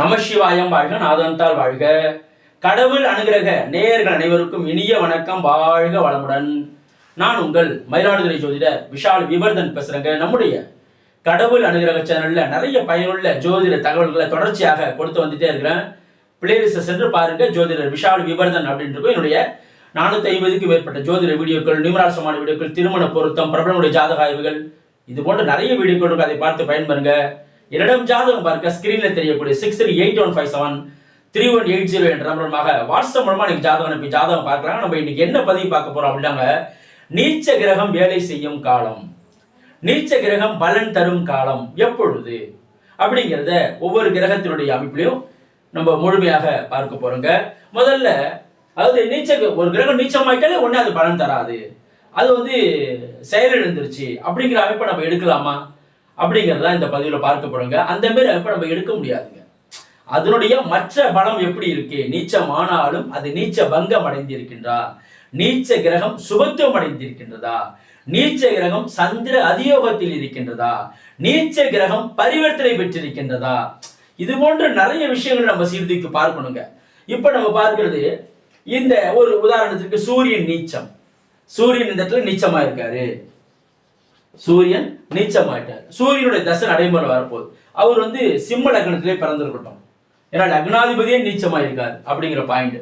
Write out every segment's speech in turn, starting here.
நமசிவாயம் வாழ்க நாதன்தால் வாழ்க. கடவுள் அனுகிரக நேயர்கள் அனைவருக்கும் இனிய வணக்கம். வாழ்க வளமுடன். நான் உங்கள் மயிலாடுதுறை ஜோதிடர் விஷால் விவர்தன் பேசுறேங்க. நம்முடைய கடவுள் அனுகிரக சேனல்ல நிறைய பயனுள்ள ஜோதிட தகவல்களை தொடர்ச்சியாக கொடுத்து வந்துட்டே இருக்கிறேன். பிளேலிஸ்ட சென்று பாருங்க. ஜோதிடர் விஷால் விவர்தன் அப்படின்றது என்னுடைய நானூத்தி ஐம்பதுக்கு மேற்பட்ட ஜோதிட வீடியோக்கள் நிமராசமான வீடியோக்கள் திருமண பொருத்தம் பிரபலமுடைய ஜாதக ஆய்வுகள் இது போன்ற நிறைய வீடியோக்கள் இருக்கு. அதை பார்த்து பயன்பெறுங்க. என்னிடம் ஜாதகம் பார்க்க ஸ்கிரீன்ல தெரியக்கூடிய six three eight one five seven three one eight zero என்ற நம்பருமாக வாட்ஸ்அப் மூலமா நீங்க ஜாதகம் அனுப்பி ஜாதகம் பார்க்கலாம். நம்ம இன்னைக்கு என்ன பதிவு பார்க்க போறோம் அப்படின்னாங்க நீச்ச கிரகம் வேலை செய்யும் காலம். நீச்ச கிரகம் பலன் தரும் காலம். எப்பொழுது? அப்படிங்கிறத ஒவ்வொரு கிரகத்தினுடைய அமைப்பிலையும் நம்ம முழுமையாக பார்க்க போறோங்க. முதல்ல அதாவது நீச்ச ஒரு கிரகம் நீச்சமாயிட்டாலே உடனே அது பலன் தராது. அது வந்து செயலிழந்துருச்சு. அப்படிங்கிற அமைப்பை நம்ம எடுக்கலாமா? அப்படிங்கிறத இந்த பதிவில் பார்க்க அந்த மாரி அமைப்பை நம்ம எடுக்க முடியாதுங்க. அதனுடைய மற்ற பலம் எப்படி இருக்கு? நீச்சமானாலும் அது நீச்ச பங்கம் அடைந்திருக்கின்றா நீச்ச கிரகம் சுபத்துவம் அடைந்திருக்கின்றதா? நீச்ச கிரகம் சந்திர அதியோகத்தில் இருக்கின்றதா? நீச்ச கிரகம் பரிவர்த்தனை பெற்றிருக்கின்றதா? இது போன்ற நிறைய விஷயங்கள் நம்ம சீர்தூக்கி பார்க்கணுங்க. இப்ப நம்ம பார்க்கிறது இந்த ஒரு உதாரணத்துக்கு சூரியன் நீச்சம். சூரியன் இந்த இடத்துல நீச்சமா இருக்காரு. சூரியன் நீச்சமாயிட்டார். சூரியனுடைய தசை நடைமுறை வரப்போகுது. அவர் வந்து சிம்ம லக்னத்திலே பிறந்திருக்கட்டும். ஏன்னா லக்னாதிபதியே நீச்சமாயிருக்காரு அப்படிங்கிற பாயிண்ட்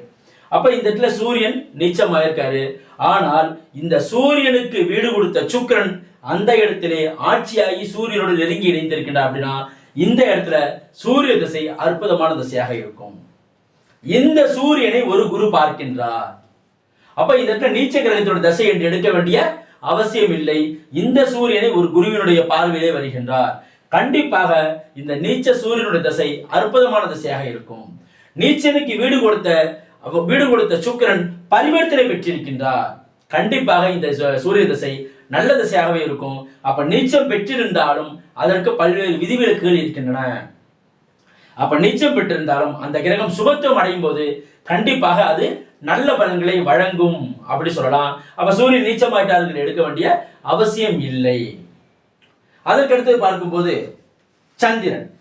அப்ப இந்த இடத்துல சூரியன் நீச்சமாயிருக்காரு. ஆனால் இந்த சூரியனுக்கு வீடு கொடுத்த சுக்கிரன் அந்த இடத்திலே ஆட்சியாகி சூரியனோடு நெருங்கி இணைந்திருக்கின்றார் அப்படின்னா இந்த இடத்துல சூரிய திசை அற்புதமான திசையாக இருக்கும். இந்த சூரியனை ஒரு குரு பார்க்கின்றார். அப்ப இந்த இடத்துல நீச்ச கிரகத்தோட தசை என்று எடுக்க வேண்டிய அவசியம் இல்லை இந்த சூரியனை ஒரு குருவினுடைய பார்வையிலே வருகின்றார். கண்டிப்பாக இந்த நீச்ச சூரியனுடைய தசை அற்புதமான திசையாக இருக்கும். நீச்சனுக்கு வீடு கொடுத்த வீடு கொடுத்த சுக்கிரன் பரிவர்த்தனை பெற்றிருக்கின்றார். கண்டிப்பாக இந்த சூரிய திசை நல்ல திசையாகவே இருக்கும். அப்ப நீச்சம் பெற்றிருந்தாலும் அதற்கு பல்வேறு விதிவிலக்குகள் இருக்கின்றன. அப்ப நீச்சம் பெற்றிருந்தாலும் அந்த கிரகம் சுபத்துவம் அடையும் போது கண்டிப்பாக அது நல்ல பலன்களை வழங்கும் அப்படி சொல்லலாம். அப்ப சூரியன் நீச்சமாயிட்டார்கள் எடுக்க வேண்டிய அவசியம் இல்லை. அதற்கடுத்து பார்க்கும்போது சந்திரன்.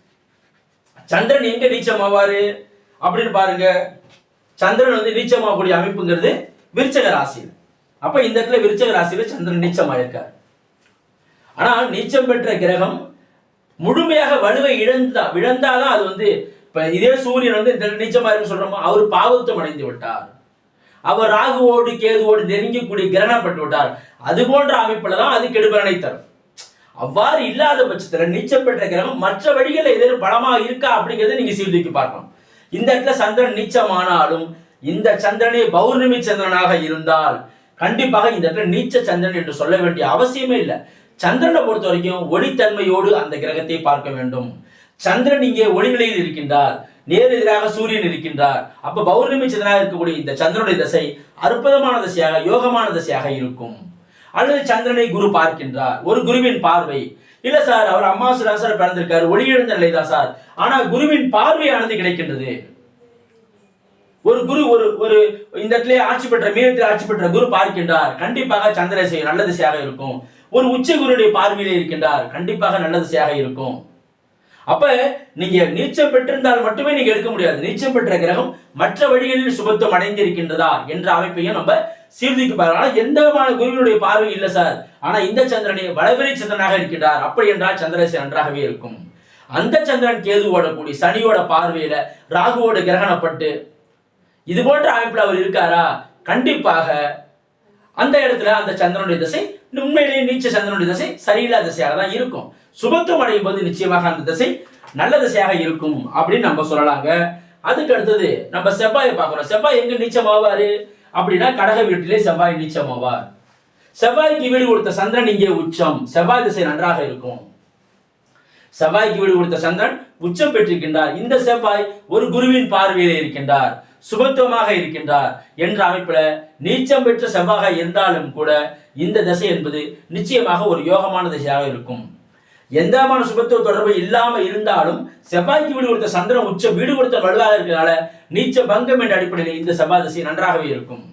சந்திரன் எங்க நீச்சமாவாரு? அப்படின்னு பாருங்க. சந்திரன் வந்து நீச்சமாகக்கூடிய அமைப்புங்கிறது விருச்சக ராசி அப்ப இந்த இடத்துல விருச்சக ராசியில சந்திரன் நீச்சமாயிருக்கார். ஆனா நீச்சம் பெற்ற கிரகம் முழுமையாக வலுவை இழந்தா இழந்தாதான் அது வந்து இப்ப இதே சூரியன் வந்து இந்த நீச்சமா இருக்கு சொல்றோமோ அவர் பாவத்தம் அடைந்து விட்டார். அவர் ராகுவோடு கேதுவோடு நெருங்கக்கூடிய கிரகணப்பட்டு விட்டார். அது போன்ற அமைப்புல தான் அது கெடுபலனை தரும். அவ்வாறு இல்லாத பட்சத்துல நீச்சம் பெற்ற கிரகம் மற்ற வழிகளில் எதிரும் பலமா இருக்கா அப்படிங்கறத நீங்க சீர்தூக்கி பார்க்கணும். இந்த இடத்துல சந்திரன் நீச்சமானாலும் இந்த சந்திரனே பௌர்ணமி சந்திரனாக இருந்தால் கண்டிப்பாக இந்த இடத்துல நீச்ச சந்திரன் என்று சொல்ல வேண்டிய அவசியமே இல்லை. சந்திரனை பொறுத்த வரைக்கும் ஒளித்தன்மையோடு அந்த கிரகத்தை பார்க்க வேண்டும். சந்திரன் இங்கே ஒளிநிலையில் இருக்கின்றார். நேர் எதிராக சூரியன் இருக்கின்றார். அப்ப பௌர்ணமி சந்திரனாக இருக்கக்கூடிய இந்த சந்திரனுடைய திசை அற்புதமான திசையாக யோகமான திசையாக இருக்கும். அல்லது சந்திரனை குரு பார்க்கின்றார். ஒரு குருவின் பார்வை. இல்ல சார் அவர் அம்மாசு ராசார் பிறந்திருக்காரு. ஒளியிழந்த நிலைதான் சார். ஆனா குருவின் பார்வையானது கிடைக்கின்றது. ஒரு குரு ஒரு ஒரு இந்த இடத்துல ஆட்சி பெற்ற மீனத்தில் ஆட்சி பெற்ற குரு பார்க்கின்றார். கண்டிப்பாக சந்திர திசை நல்ல திசையாக இருக்கும். ஒரு உச்ச குருடைய பார்வையில் இருக்கின்றார். கண்டிப்பாக நல்ல திசையாக இருக்கும். அப்ப நீங்க நீச்சம் பெற்றிருந்தால் மட்டுமே நீங்க எடுக்க முடியாது. நீச்சம் பெற்ற கிரகம் மற்ற வழிகளில் சுபத்துவம் அடைந்திருக்கின்றதா என்ற அமைப்பையும் நம்ம சீர்தூக்கி பார்க்கலாம் எந்த விதமான குருவினுடைய பார்வை இல்லை சார். ஆனா இந்த சந்திரனை வளவெறி சந்திரனாக இருக்கின்றார். அப்படி என்றால் சந்திரசே நன்றாகவே இருக்கும். அந்த சந்திரன் கேதுவோட கூடி சனியோட பார்வையில ராகுவோட கிரகணப்பட்டு இது போன்ற அமைப்பில் அவர் இருக்காரா? கண்டிப்பாக அந்த இடத்துல அந்த சந்திரனுடைய திசை உண்மையிலேயே நீச்ச சந்திரனுடைய திசை சரியில்லாத திசையாக தான் இருக்கும். சுபத்துவம் அடையும் போது நிச்சயமாக அந்த திசை நல்ல திசையாக இருக்கும் அப்படின்னு நம்ம சொல்லலாங்க. அதுக்கு அடுத்தது நம்ம செவ்வாயை பார்க்கிறோம் செவ்வாய் எங்க நீச்சமாவாரு? அப்படின்னா கடக வீட்டிலே செவ்வாய் நீச்சமாவார். செவ்வாய்க்கு வீடு கொடுத்த சந்திரன் இங்கே உச்சம். செவ்வாய் திசை நன்றாக இருக்கும். செவ்வாய்க்கு வீடு கொடுத்த சந்திரன் உச்சம் பெற்றிருக்கின்றார். இந்த செவ்வாய் ஒரு குருவின் பார்வையிலே இருக்கின்றார். சுபத்துவமாக இருக்கின்றார். என்ற அமைப்புல நீச்சம் பெற்ற செவ்வாக இருந்தாலும் கூட இந்த திசை என்பது நிச்சயமாக ஒரு யோகமான திசையாக இருக்கும். எந்த விதமான சுபத்துவ தொடர்பு இல்லாமல் இருந்தாலும் செவ்வாய்க்கு வீடு கொடுத்த சந்திரன் உச்சம் வீடு கொடுத்த வலுவாக இருக்கிறனால நீச்ச பங்கம் என்ற அடிப்படையில் இந்த செவ்வாய் திசை நன்றாகவே இருக்கும்.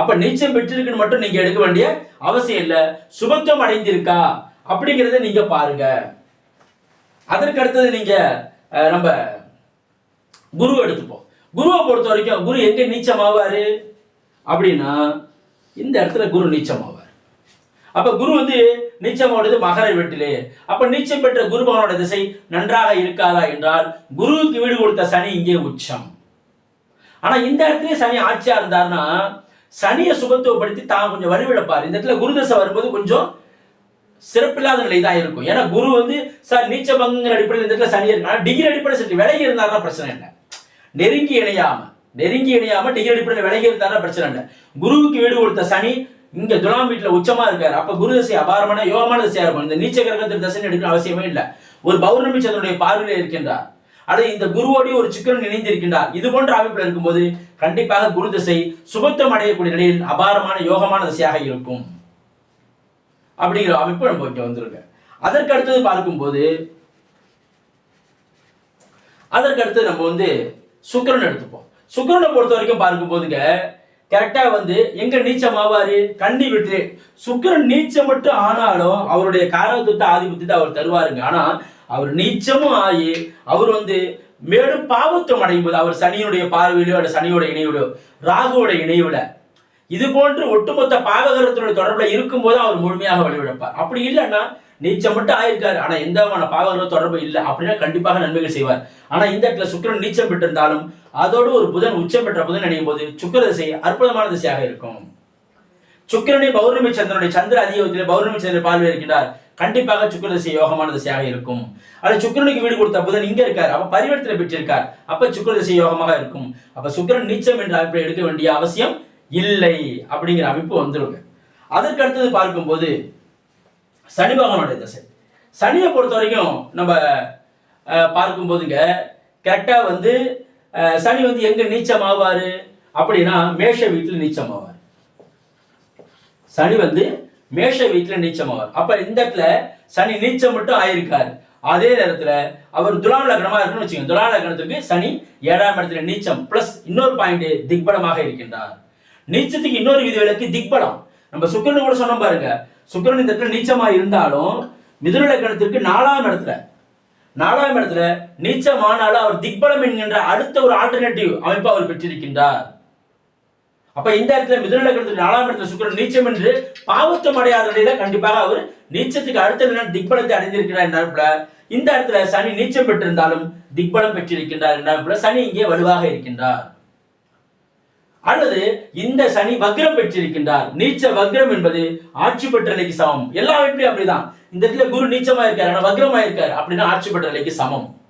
அப்ப நீச்சம் பெற்றிருக்குன்னு மட்டும் நீங்க எடுக்க வேண்டிய அவசியம் இல்லை. சுபத்துவம் அடைந்திருக்கா அப்படிங்கிறத நீங்க பாருங்க. அதற்கு அடுத்தது நீங்க நம்ம குரு எடுத்துப்போம். குருவை பொறுத்த வரைக்கும் குரு எங்க நீச்சமாவாரு? அப்படின்னா இந்த இடத்துல குரு நீச்சமாவார் அப்ப குரு வந்து நீச்சமானது மகர வீட்டிலே. அப்ப நீச்சம் பெற்ற குருபவனோட திசை நன்றாக இருக்காதா என்றால் குருவுக்கு வீடு கொடுத்த சனி இங்கே உச்சம். ஆனா இந்த இடத்துல சனி ஆட்சியா இருந்தாருன்னா சனியை சுபத்துவப்படுத்தி தான் கொஞ்சம் வலுவிழப்பார். இந்த இடத்துல குரு தசை வரும்போது கொஞ்சம் சிறப்பில்லாத நிலை தான் இருக்கும். ஏன்னா குரு வந்து சார் நீச்ச பங்குங்கிற அடிப்படையில் இந்த இடத்துல சனி இருக்கு ஆனால் டிகிரி அடிப்படையில் சற்று விலகி இருந்தாருன்னா பிரச்சனை இல்லை. நெருங்கி இணையாம நெருங்கி இணையாம டிகிரி அடிப்படையில் விலகி இருந்தாருன்னா பிரச்சனை இல்லை குருவுக்கு வீடு கொடுத்த சனி இங்க துலாம் வீட்டுல உச்சமா இருக்காரு. அப்ப குரு தசை அபாரமான யோகமான தசையா இருக்கும். இந்த நீச்ச கிரகத்தில் தசை எடுக்கணும் அவசியமே இல்லை. ஒரு பௌர்ணமி சந்திரனுடைய பார்வையில் இருக்கின்றார். அல்லது இந்த குருவோடு ஒரு சுக்கிரன் இணைந்திருக்கின்றார் இது போன்ற அமைப்பில் இருக்கும்போது கண்டிப்பாக குரு திசை சுபத்துவம் அடையக்கூடிய நிலையில் அபாரமான யோகமான திசையாக இருக்கும். அப்படிங்கிற அமைப்பு நம்ம இங்கே வந்திருக்கு. அதற்கு அடுத்தது பார்க்கும்போது அதற்கு அடுத்து நம்ம வந்து சுக்கரன் எடுத்துப்போம். சுக்கிரனை பொறுத்த வரைக்கும் பார்க்கும் போதுங்க கரெக்டா வந்து எங்க நீச்சம் ஆவாரு? கன்னி விட்டு. சுக்கரன் நீச்சம் மட்டும் ஆனாலும் அவருடைய காரணத்துவத்தை ஆதிபத்தியத்தை அவர் தருவாருங்க. ஆனா அவர் நீச்சமும் ஆகி அவர் வந்து மேலும் பாவத்துவம் அடையும் போது அவர் சனியினுடைய பார்வையிலோ அல்ல சனியோட இணைவிலோ ராகுவோட இணையோட இது போன்று ஒட்டுமொத்த பாவகரத்தினுடைய தொடர்புல இருக்கும்போது அவர் முழுமையாக வழிவிடப்பார் அப்படி இல்லைன்னா நீச்சம் மட்டும் ஆயிருக்காரு. ஆனா எந்த விதமான பாவகர தொடர்பு இல்லை. அப்படின்னா கண்டிப்பாக நன்மைகள் செய்வார். ஆனா இந்த இடத்துல சுக்கிரன் நீச்சம் பெற்றிருந்தாலும் அதோடு ஒரு புதன் உச்சம் பெற்ற புதன் அடையும் போது சுக்கர திசை அற்புதமான திசையாக இருக்கும். சுக்கிரனை பௌர்ணமி சந்திரனுடைய சந்திர அதிகத்தில் பௌர்ணமி சந்திரன் பார்வை இருக்கின்றார் கண்டிப்பாக சுக்கர திசை யோகமான திசையாக இருக்கும். அது சுக்கிரனுக்கு வீடு கொடுத்த புதன் இங்க இருக்கார். அப்ப பரிவர்த்தனை பெற்றிருக்கார். அப்ப சுக்கர திசை யோகமாக இருக்கும். அப்ப சுக்கிரன் நீச்சம் என்ற அமைப்பை எடுக்க வேண்டிய அவசியம் இல்லை. அப்படிங்கிற அமைப்பு வந்துருங்க. அதற்கு அடுத்தது பார்க்கும்போது சனி பகவானுடைய திசை. சனியை பொறுத்த வரைக்கும் நம்ம அஹ், பார்க்கும்போதுங்க கரெக்டா வந்து அஹ், சனி வந்து எங்க நீச்சம் ஆவாரு அப்படின்னா மேஷ வீட்டில் நீச்சம் ஆவார் சனி வந்து மேஷ வீட்டுல நீச்சம் ஆவார் அப்ப இந்த இடத்துல சனி நீச்சம் மட்டும் ஆயிருக்காரு. அதே நேரத்துல அவர் துலா லக்னமாக இருக்குன்னு வச்சுக்கோங்க. துலா லக்னத்துக்கு சனி ஏழாம் இடத்துல நீச்சம் ப்ளஸ் இன்னொரு பாயிண்ட் திக்பலமாக இருக்கின்றார். நீச்சத்துக்கு இன்னொரு விதி விலக்கு திக்பலம். நம்ம சுக்கரன் கூட சொன்னோம் பாருங்க. சுக்கரன் இந்த இடத்துல நீச்சமா இருந்தாலும் மிதுன லக்கணத்திற்கு நாலாம் இடத்துல நாலாம் இடத்துல நீச்சமானாலும் அவர் திக்பலம் என்கின்ற அடுத்த ஒரு ஆல்டர்னேட்டிவ் அமைப்பு அவர் பெற்றிருக்கின்றார். அப்ப இந்த இடத்துல மிதுன லக்கணத்துக்கு நாலாம் இடத்துல சுக்கரன் நீச்சம் என்று பாவத்தம் அடையாத நிலையில கண்டிப்பாக அவர் நீச்சத்துக்கு அடுத்த நிலை திக்பலத்தை அடைந்திருக்கிறார் என்ற இந்த இடத்துல சனி நீச்சம் பெற்றிருந்தாலும் திக்பலம் பெற்றிருக்கின்றார் என்ற சனி இங்கே வலுவாக இருக்கின்றார். அல்லது இந்த சனி வக்ரம் பெற்றிருக்கின்றார். நீச்ச வக்ரம் என்பது ஆட்சி பெற்ற நிலைக்கு சமம். எல்லா வீட்லயும் அப்படிதான்? இந்த இடத்துல குரு நீச்சமா இருக்காரு ஆனா வக்ரமா இருக்காரு அப்படின்னா ஆட்சி பெற்ற நிலைக்கு சமம்.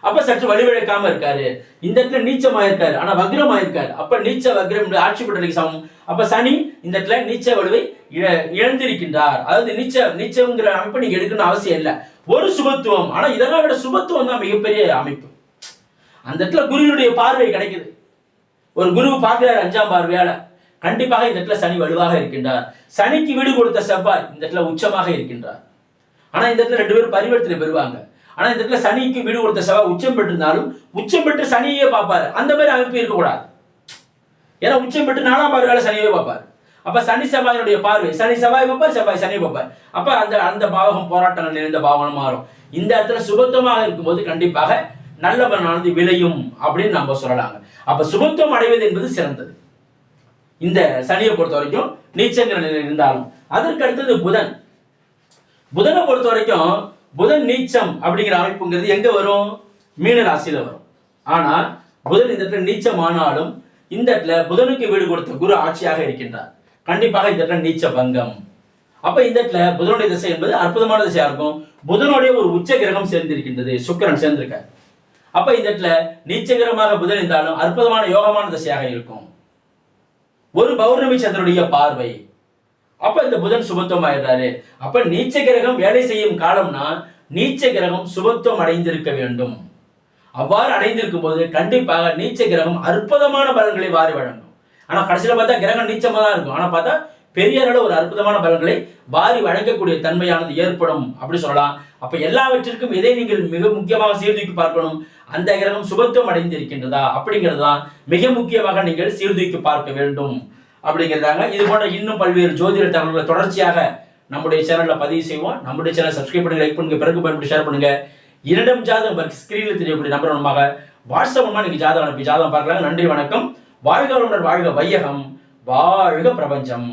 அப்ப சற்று வழிவிழக்காம இருக்காரு. இந்த இடத்துல நீச்சமா இருக்காரு ஆனா வக்ரமா இருக்காரு அப்ப நீச்ச வக்ரம் ஆட்சி பெற்ற நிலைக்கு சமம். அப்ப சனி இந்த இடத்துல நீச்ச வலுவை இழ- இழந்திருக்கின்றார். அதாவது நீச்ச நீச்சங்கிற அமைப்பு நீங்க எடுக்கணும் அவசியம் இல்லை. ஒரு சுபத்துவம். ஆனா இதெல்லாம் விட சுபத்துவம் தான் மிகப்பெரிய அமைப்பு. அந்த இடத்துல குருவினுடைய பார்வை கிடைக்குது. ஒரு குரு பார்க்கிறார் அஞ்சாம் பார்வையால கண்டிப்பாக இந்த இடத்துல சனி வலுவாக இருக்கின்றார். சனிக்கு வீடு கொடுத்த செவ்வாய் இந்த இடத்துல உச்சமாக இருக்கின்றார். ஆனா இந்த இடத்துல ரெண்டு பேரும் பரிவர்த்தனை பெறுவாங்க. ஆனா இந்த இடத்துல சனிக்கு வீடு கொடுத்த செவ்வாய் உச்சம் பெற்றிருந்தாலும் உச்சம் பெற்று சனியே பார்ப்பாரு. அந்த மாதிரி அமைப்பு இருக்கக்கூடாது. ஏன்னா உச்சம் பெற்று நாலாம் பார்வையால சனியே பார்ப்பாரு. அப்ப சனி செவ்வாயினுடைய பார்வை சனி செவ்வாய் பார்ப்பார் செவ்வாய் சனி பார்ப்பார். அப்ப அந்த அந்த பாவகம் போராட்டங்கள் நிறைந்த பாவகம் மாறும். இந்த இடத்துல சுபத்துவமாக இருக்கும்போது கண்டிப்பாக நல்ல பலனானது விளையும் அப்படின்னு நம்ம சொல்லலாங்க. அப்ப சுபத்துவம் அடைவது என்பது சிறந்தது. இந்த சனியை பொறுத்த வரைக்கும் நீச்சங்கிற நிலையில் இருந்தாலும் அதற்கு அடுத்தது புதன். புதனை பொறுத்த வரைக்கும் புதன் நீச்சம் அப்படிங்கிற அமைப்புங்கிறது எங்க வரும்? மீன ராசியில வரும். ஆனா புதன் இந்த இடத்துல நீச்சம் ஆனாலும் இந்த இடத்துல புதனுக்கு வீடு கொடுத்த குரு ஆட்சியாக இருக்கின்றார். கண்டிப்பாக இந்த இடத்துல நீச்ச பங்கம் அப்ப இந்த இடத்துல புதனுடைய திசை என்பது அற்புதமான திசையா இருக்கும். புதனுடைய ஒரு உச்ச கிரகம் சேர்ந்திருக்கின்றது. சுக்கிரன் சேர்ந்திருக்கார். அப்ப இந்த இடத்துல நீச்சகரமாக புதன் இருந்தாலும் அற்புதமான யோகமான திசையாக இருக்கும். ஒரு பௌர்ணமி சந்திரனுடைய பார்வை. அப்ப இந்த புதன் சுபத்துவம் ஆயிடுறாரு அப்ப நீச்ச கிரகம் வேலை செய்யும் காலம்னா நீச்ச கிரகம் சுபத்துவம் அடைந்திருக்க வேண்டும். அவ்வாறு அடைந்திருக்கும் போது கண்டிப்பாக நீச்ச கிரகம் அற்புதமான பலன்களை வாரி வழங்கும். ஆனா கடைசியில பார்த்தா கிரகம் நீச்சமா தான் இருக்கும். ஆனா பார்த்தா பெரிய அளவில் ஒரு அற்புதமான பலன்களை வாரி வழங்கக்கூடிய தன்மையானது ஏற்படும் அப்படி சொல்லலாம். அப்ப எல்லாவற்றிற்கும் எதை நீங்கள் மிக முக்கியமாக சீர்தூக்கி பார்க்கணும். அந்த கிரகம் சுபத்துவம் அடைந்திருக்கின்றதா? அப்படிங்கறதுதான் மிக முக்கியமாக நீங்கள் சீர்தூக்கி பார்க்க வேண்டும். அப்படிங்கிறதாங்க. இது போன்ற இன்னும் பல்வேறு ஜோதிட தகவல்களை தொடர்ச்சியாக நம்முடைய சேனல்ல பதிவு செய்வோம். நம்முடைய சேனல் சப்ஸ்கிரைப் பண்ணுங்க லைக் பண்ணுங்க பிறகு பயன்படுத்தி ஷேர் பண்ணுங்க. இரண்டும் ஜாதகம் ஸ்கிரீனில் தெரியக்கூடிய நம்பர் மூலமாக வாட்ஸ்அப் மூலமாக நீங்கள் ஜாதகம் அனுப்பி ஜாதகம் பார்க்கலாம் நன்றி வணக்கம். வாழ்க வாழ்க வையகம். வாழ்க பிரபஞ்சம்.